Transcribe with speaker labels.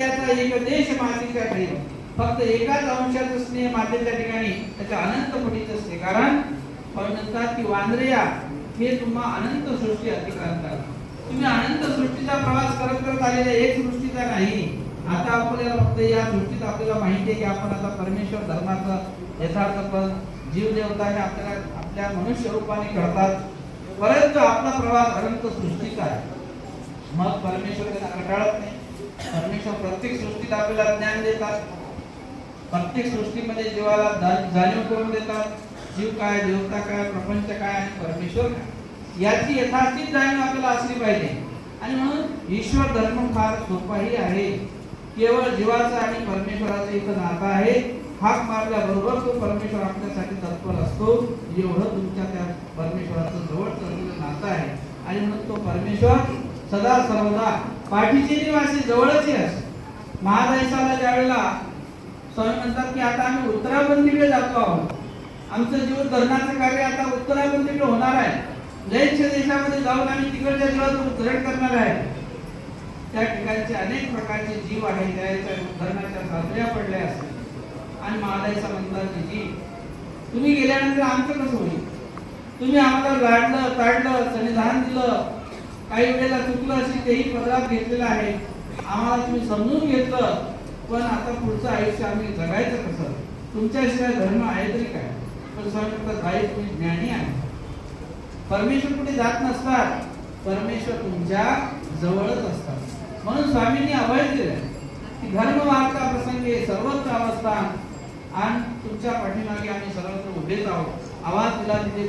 Speaker 1: त्याचा एक देश मातीच्या ठेव फक्त एकाच अंशात असणे मातेच्या ठिकाणी त्याच्या अनंत पटीत असते कारण पण म्हणतात की वांद्र्या हे तुम्हा अनंत सृष्टी अतिक्रांतात तुम्ही अनंत सृष्टीचा प्रवास करत करत आलेला एक सृष्टीचा नाही. आता आपल्याला फक्त या सृष्टीत आपल्याला माहिती आहे की आपण आता परमेश्वर धर्माचं यथार्थपण जीव देवताने आपल्याला आपल्या मनुष्य रूपाने करतात परंतु आपला प्रवास अनंत सृष्टीचा आहे. मग परमेश्वर त्यांना कंटाळत नाही. परमेश्वर प्रत्येक सृष्टीला आपल्याला ज्ञान देतात. प्रत्येक सृष्टीमध्ये जीवाला जाणीव करून देतात. जीव काय देवता काय प्रपंच काय आणि परमेश्वर काय याची यथार्थिक जाणीव आपल्याला असली पाहिजे. आणि म्हणून ईश्वर धर्म फार सोपाही आहे. केवळ जीवाचा आणि परमेश्वराचं इथं नाता आहे. हाक मारल्याबरोबर तो परमेश्वर आपल्यासाठी तत्पर असतो. एवढं तुमच्या त्या परमेश्वराचं जवळ असलेलं नातं आहे. आणि म्हणून तो परमेश्वर सदा सर्वदा पाठीचे निवासी जवळच असतो ज्या वेळेला स्वामी म्हणतात की आता आम्ही उत्तराबंदीकडे जातो आहोत. आमचं जीवन धरणाचं कार्य आता उत्तराबंदीकडे होणार आहे. जैनच्या देशामध्ये जाऊन आम्ही तिकडच्या जीवाचं उद्धरण करणार आहे. त्या ठिकाणचे अनेक प्रकारचे जीव आहेत त्याच्या उद्धरणाच्या साजऱ्या पडल्या असतात. आणि महादायसा म्हणतात जी तुम्ही गेल्यानंतर आमचं कसं होईल? तुम्ही आम्हाला लाडलं ताडलं सन्निधान दिलं काही वेळेला चुकलं असेल तेही पदरात घेतलेलं आहे. आम्हाला तुम्ही समजून घेतलं पण आता पुढचं आयुष्य आम्ही जगायचं कसं? तुमच्याशिवाय धर्म आहे तरी काय? पण स्वामी भाई तुम्ही ज्ञानी आहे परमेश्वर कुठे जात नसतात. परमेश्वर तुमच्या जवळच असतात. म्हणून स्वामींनी अभय दिलं की धर्म वार्ता प्रसंगी सर्वत्र अवस्थान आणि तुमच्या पाठीमागे आम्ही सर्वत्र उभेच आहोत. आवाज दिला तिथे